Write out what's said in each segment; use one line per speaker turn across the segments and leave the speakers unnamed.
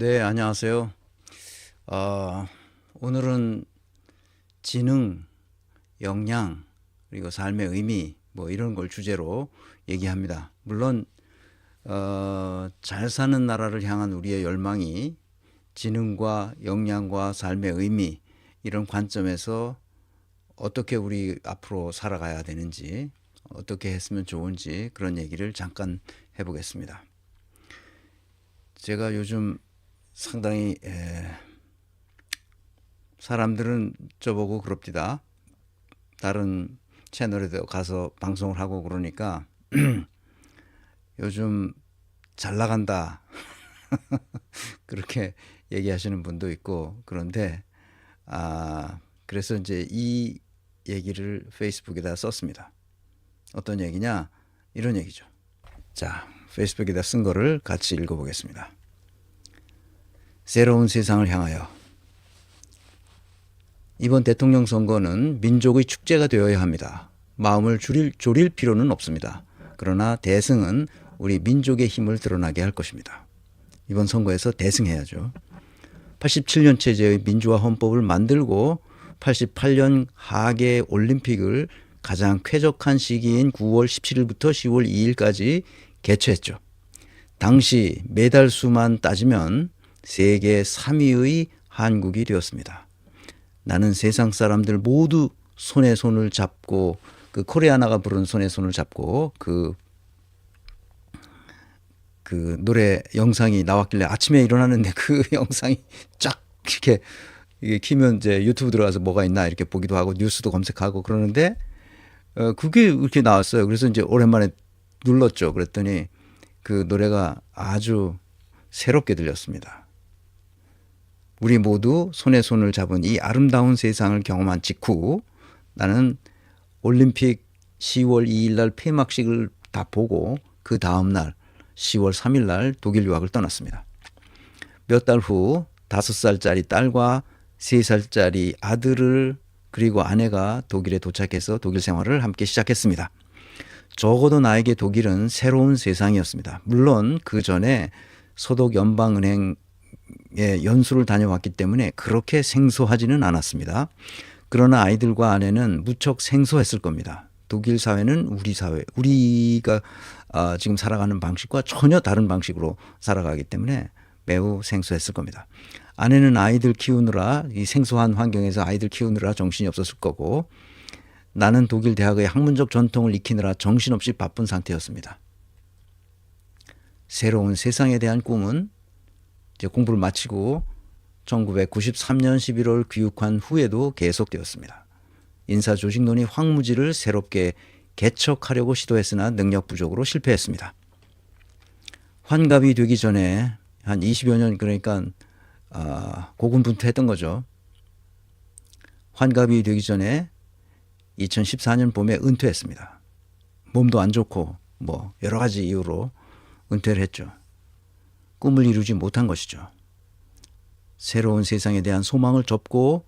네, 안녕하세요. 어, 오늘은 지능, 역량, 그리고 삶의 의미 뭐 이런 걸 주제로 얘기합니다. 물론 어, 잘 사는 나라를 향한 우리의 열망이 지능과 역량과 삶의 의미 이런 관점에서 어떻게 우리 앞으로 살아가야 되는지 어떻게 했으면 좋은지 그런 얘기를 잠깐 해보겠습니다. 제가 요즘 상당히 에, 사람들은 저보고 그럽디다. 다른 채널에도 가서 방송을 하고 그러니까 요즘 잘 나간다. 그렇게 얘기하시는 분도 있고 그런데 아 그래서 이제 이 얘기를 페이스북에다 썼습니다. 어떤 얘기냐? 이런 얘기죠. 자, 페이스북에다 쓴 거를 같이 읽어보겠습니다. 새로운 세상을 향하여 이번 대통령 선거는 민족의 축제가 되어야 합니다. 마음을 줄일, 졸일 필요는 없습니다. 그러나 대승은 우리 민족의 힘을 드러나게 할 것입니다. 이번 선거에서 대승해야죠. 87년 체제의 민주화 헌법을 만들고 88년 하계 올림픽을 가장 쾌적한 시기인 9월 17일부터 10월 2일까지 개최했죠. 당시 메달 수만 따지면 세계 3위의 한국이 되었습니다. 나는 세상 사람들 모두 손에 손을 잡고 그 코리아나가 부른 손에 손을 잡고 그그 그 노래 영상이 나왔길래 아침에 일어났는데 그 영상이 쫙 이렇게 이게 키면 이제 유튜브 들어가서 뭐가 있나 이렇게 보기도 하고 뉴스도 검색하고 그러는데 어 그게 이렇게 나왔어요. 그래서 이제 오랜만에 눌렀죠. 그랬더니 그 노래가 아주 새롭게 들렸습니다. 우리 모두 손에 손을 잡은 이 아름다운 세상을 경험한 직후 나는 올림픽 10월 2일 날 폐막식을 다 보고 그 다음 날 10월 3일 날 독일 유학을 떠났습니다. 몇 달 후 5살짜리 딸과 3살짜리 아들을 그리고 아내가 독일에 도착해서 독일 생활을 함께 시작했습니다. 적어도 나에게 독일은 새로운 세상이었습니다. 물론 그 전에 소독 연방은행 예, 연수를 다녀왔기 때문에 그렇게 생소하지는 않았습니다. 그러나 아이들과 아내는 무척 생소했을 겁니다. 독일 사회는 우리 사회, 우리가 아, 지금 살아가는 방식과 전혀 다른 방식으로 살아가기 때문에 매우 생소했을 겁니다. 아내는 아이들 키우느라 이 생소한 환경에서 아이들 키우느라 정신이 없었을 거고 나는 독일 대학의 학문적 전통을 익히느라 정신없이 바쁜 상태였습니다. 새로운 세상에 대한 꿈은 이제 공부를 마치고 1993년 11월 귀국한 후에도 계속되었습니다. 인사조직론이 황무지를 새롭게 개척하려고 시도했으나 능력 부족으로 실패했습니다. 환갑이 되기 전에 한 20여 년 그러니까 아, 고군분투했던 거죠. 환갑이 되기 전에 2014년 봄에 은퇴했습니다. 몸도 안 좋고 뭐 여러 가지 이유로 은퇴를 했죠. 꿈을 이루지 못한 것이죠. 새로운 세상에 대한 소망을 접고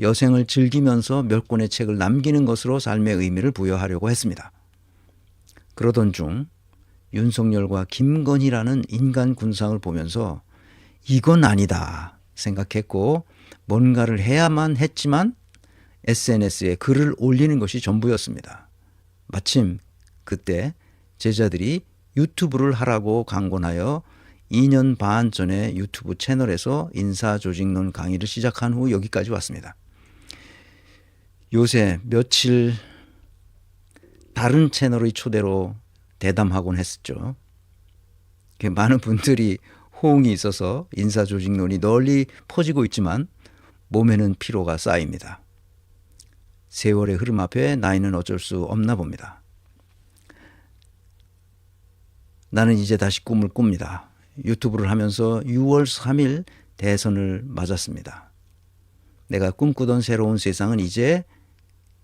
여생을 즐기면서 몇 권의 책을 남기는 것으로 삶의 의미를 부여하려고 했습니다. 그러던 중 윤석열과 김건희라는 인간 군상을 보면서 이건 아니다 생각했고 뭔가를 해야만 했지만 SNS에 글을 올리는 것이 전부였습니다. 마침 그때 제자들이 유튜브를 하라고 강권하여 2년 반 전에 유튜브 채널에서 인사조직론 강의를 시작한 후 여기까지 왔습니다. 요새 며칠 다른 채널의 초대로 대담하곤 했었죠. 많은 분들이 호응이 있어서 인사조직론이 널리 퍼지고 있지만 몸에는 피로가 쌓입니다. 세월의 흐름 앞에 나이는 어쩔 수 없나 봅니다. 나는 이제 다시 꿈을 꿉니다. 유튜브를 하면서 6월 3일 대선을 맞았습니다. 내가 꿈꾸던 새로운 세상은 이제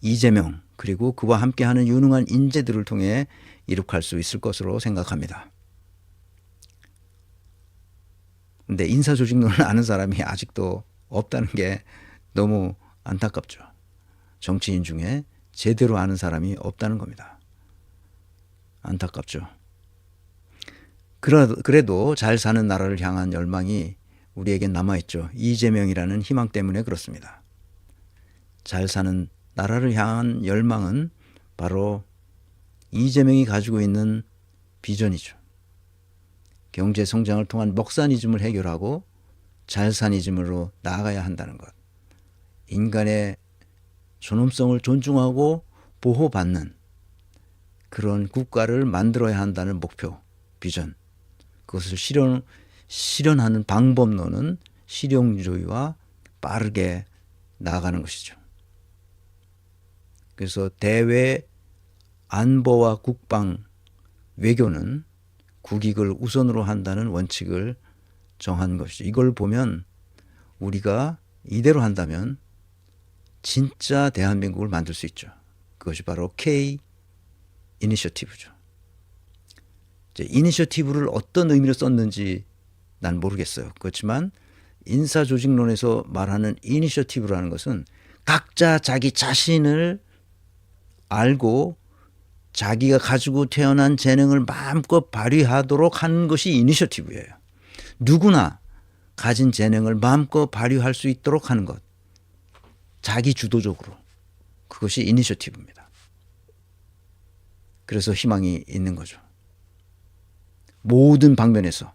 이재명 그리고 그와 함께하는 유능한 인재들을 통해 이룩할 수 있을 것으로 생각합니다. 근데 인사 조직론을 아는 사람이 아직도 없다는 게 너무 안타깝죠. 정치인 중에 제대로 아는 사람이 없다는 겁니다. 안타깝죠. 그래도 잘 사는 나라를 향한 열망이 우리에겐 남아있죠. 이재명이라는 희망 때문에 그렇습니다. 잘 사는 나라를 향한 열망은 바로 이재명이 가지고 있는 비전이죠. 경제 성장을 통한 먹산이즘을 해결하고 잘산이즘으로 나아가야 한다는 것. 인간의 존엄성을 존중하고 보호받는 그런 국가를 만들어야 한다는 목표, 비전. 그것을 실현 실현하는 방법론은 실용주의와 빠르게 나아가는 것이죠. 그래서 대외 안보와 국방 외교는 국익을 우선으로 한다는 원칙을 정한 것이죠. 이걸 보면 우리가 이대로 한다면 진짜 대한민국을 만들 수 있죠. 그것이 바로 K 이니셔티브죠. 이제 이니셔티브를 어떤 의미로 썼는지 난 모르겠어요. 그렇지만 인사 조직론에서 말하는 이니셔티브라는 것은 각자 자기 자신을 알고 자기가 가지고 태어난 재능을 마음껏 발휘하도록 하는 것이 이니셔티브예요. 누구나 가진 재능을 마음껏 발휘할 수 있도록 하는 것. 자기 주도적으로. 그것이 이니셔티브입니다. 그래서 희망이 있는 거죠. 모든 방면에서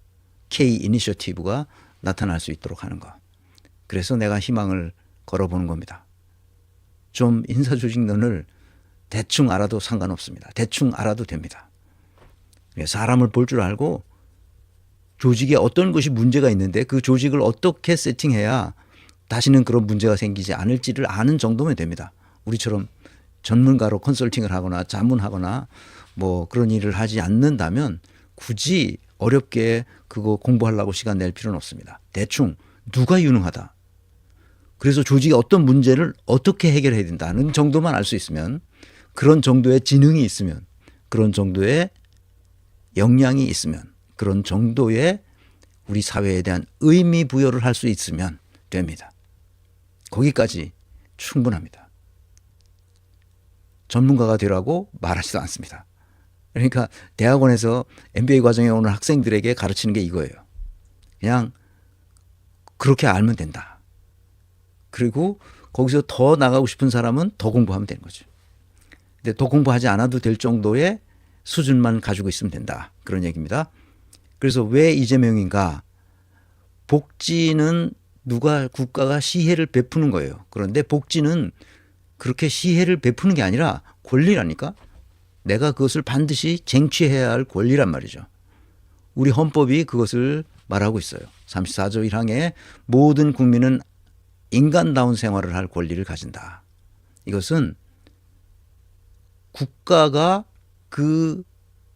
K 이니셔티브가 나타날 수 있도록 하는 것. 그래서 내가 희망을 걸어보는 겁니다. 좀 인사조직론을 대충 알아도 상관없습니다. 대충 알아도 됩니다. 사람을 볼 줄 알고 조직에 어떤 것이 문제가 있는데 그 조직을 어떻게 세팅해야 다시는 그런 문제가 생기지 않을지를 아는 정도면 됩니다. 우리처럼 전문가로 컨설팅을 하거나 자문하거나 뭐 그런 일을 하지 않는다면 굳이 어렵게 그거 공부하려고 시간 낼 필요는 없습니다. 대충 누가 유능하다. 그래서 조직이 어떤 문제를 어떻게 해결해야 된다는 정도만 알 수 있으면 그런 정도의 지능이 있으면 그런 정도의 역량이 있으면 그런 정도의 우리 사회에 대한 의미 부여를 할 수 있으면 됩니다. 거기까지 충분합니다. 전문가가 되라고 말하지도 않습니다. 그러니까 대학원에서 MBA 과정에 오는 학생들에게 가르치는 게 이거예요. 그냥 그렇게 알면 된다. 그리고 거기서 더 나가고 싶은 사람은 더 공부하면 되는 거죠. 근데 더 공부하지 않아도 될 정도의 수준만 가지고 있으면 된다. 그런 얘기입니다. 그래서 왜 이재명인가? 복지는 누가 국가가 시혜를 베푸는 거예요. 그런데 복지는 그렇게 시혜를 베푸는 게 아니라 권리라니까. 내가 그것을 반드시 쟁취해야 할 권리란 말이죠. 우리 헌법이 그것을 말하고 있어요. 34조 1항에 모든 국민은 인간다운 생활을 할 권리를 가진다. 이것은 국가가 그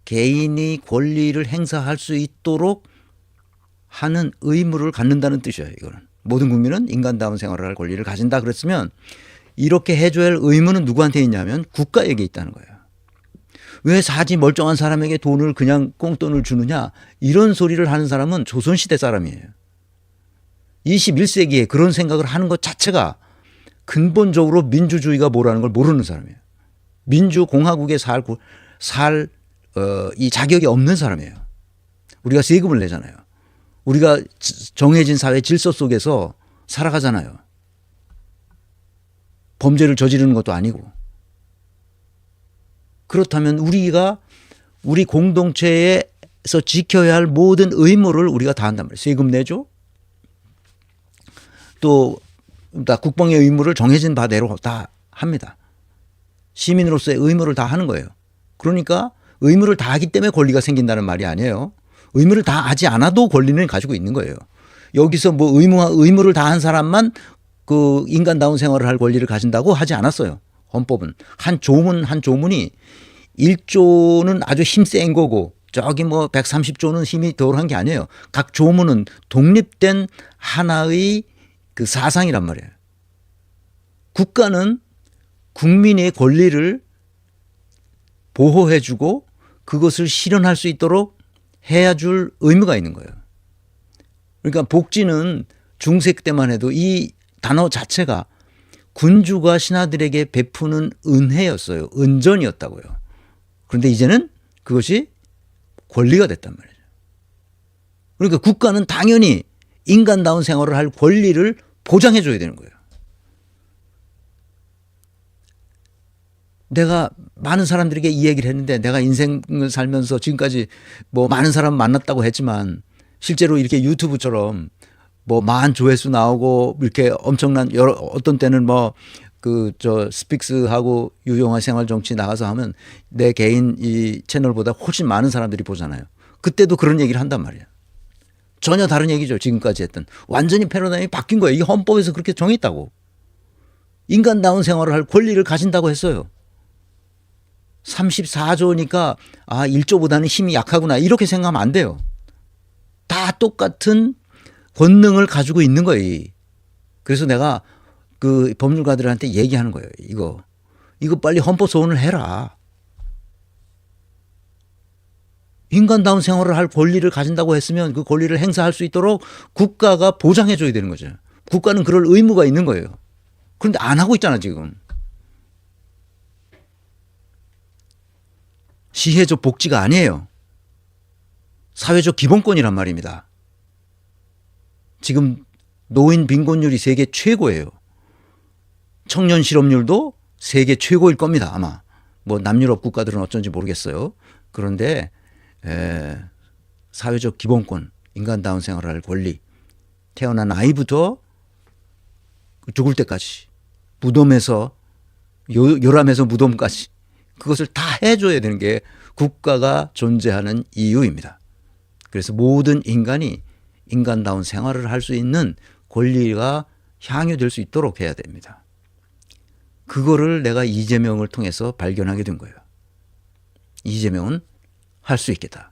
개인이 권리를 행사할 수 있도록 하는 의무를 갖는다는 뜻이에요. 이거는 모든 국민은 인간다운 생활을 할 권리를 가진다. 그랬으면 이렇게 해줘야 할 의무는 누구한테 있냐면 국가에게 있다는 거예요. 왜 사지 멀쩡한 사람에게 돈을 그냥 꽁돈을 주느냐 이런 소리를 하는 사람은 조선시대 사람이에요. 21세기에 그런 생각을 하는 것 자체가 근본적으로 민주주의가 뭐라는 걸 모르는 사람이에요. 민주공화국에 살, 살, 어, 이 자격이 없는 사람이에요. 우리가 세금을 내잖아요. 우리가 정해진 사회 질서 속에서 살아가잖아요. 범죄를 저지르는 것도 아니고. 그렇다면 우리가 우리 공동체에서 지켜야 할 모든 의무를 우리가 다 한단 말이에요. 세금 내죠. 또 국방의 의무를 정해진 바대로 다 합니다. 시민으로서의 의무를 다 하는 거예요. 그러니까 의무를 다 하기 때문에 권리가 생긴다는 말이 아니에요. 의무를 다 하지 않아도 권리는 가지고 있는 거예요. 여기서 뭐 의무 의무를 다 한 사람만 그 인간다운 생활을 할 권리를 가진다고 하지 않았어요. 헌법은 한 조문 한 조문이 1조는 아주 힘 센 거고 저기 뭐 130조는 힘이 덜 한 게 아니에요. 각 조문은 독립된 하나의 그 사상이란 말이에요. 국가는 국민의 권리를 보호해주고 그것을 실현할 수 있도록 해야 줄 의무가 있는 거예요. 그러니까 복지는 중세 때만 해도 이 단어 자체가 군주가 신하들에게 베푸는 은혜였어요. 은전이었다고요. 그런데 이제는 그것이 권리가 됐단 말이죠. 그러니까 국가는 당연히 인간다운 생활을 할 권리를 보장해 줘야 되는 거예요. 내가 많은 사람들에게 이 얘기를 했는데 내가 인생을 살면서 지금까지 뭐 많은 사람 만났다고 했지만 실제로 이렇게 유튜브처럼 뭐만 조회수 나오고 이렇게 엄청난 여러 어떤 때는 뭐 그 저 스픽스하고 유용한 생활 정치 나가서 하면 내 개인 이 채널보다 훨씬 많은 사람들이 보잖아요. 그때도 그런 얘기를 한단 말이야 전혀 다른 얘기죠. 지금까지 했던 완전히 패러다임이 바뀐 거예요. 이 헌법에서 그렇게 정했다고. 인간다운 생활을 할 권리를 가진다고 했어요. 34조니까 아 1조보다는 힘이 약하구나 이렇게 생각하면 안 돼요. 다 똑같은 권능을 가지고 있는 거예요. 그래서 내가 그 법률가들한테 얘기하는 거예요. 이거 이거 빨리 헌법 소원을 해라. 인간다운 생활을 할 권리를 가진다고 했으면 그 권리를 행사할 수 있도록 국가가 보장해 줘야 되는 거죠. 국가는 그럴 의무가 있는 거예요. 그런데 안 하고 있잖아, 지금. 시혜적 복지가 아니에요. 사회적 기본권이란 말입니다. 지금 노인 빈곤율이 세계 최고예요. 청년 실업률도 세계 최고일 겁니다. 아마 뭐 남유럽 국가들은 어쩐지 모르겠어요. 그런데 에, 사회적 기본권, 인간다운 생활을 할 권리, 태어난 아이부터 죽을 때까지 무덤에서 요, 요람에서 무덤까지 그것을 다 해줘야 되는 게 국가가 존재하는 이유입니다. 그래서 모든 인간이 인간다운 생활을 할 수 있는 권리가 향유될 수 있도록 해야 됩니다. 그거를 내가 이재명을 통해서 발견하게 된 거예요. 이재명은 할 수 있겠다.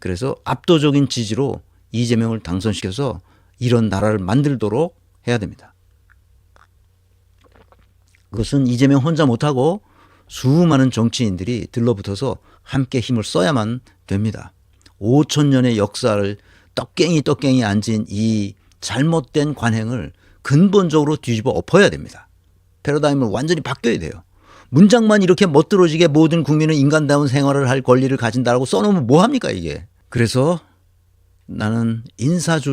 그래서 압도적인 지지로 이재명을 당선시켜서 이런 나라를 만들도록 해야 됩니다. 그것은 이재명 혼자 못하고 수많은 정치인들이 들러붙어서 함께 힘을 써야만 됩니다. 5천 년의 역사를 떡갱이 떡갱이 앉은 이 잘못된 관행을 근본적으로 뒤집어 엎어야 됩니다. 패러다임을 완전히 바뀌어야 돼요. 문장만 이렇게 멋들어지게 모든 국민은 인간다운 생활을 할 권리를 가진다라고 써놓으면 뭐합니까 이게. 그래서 나는 인사조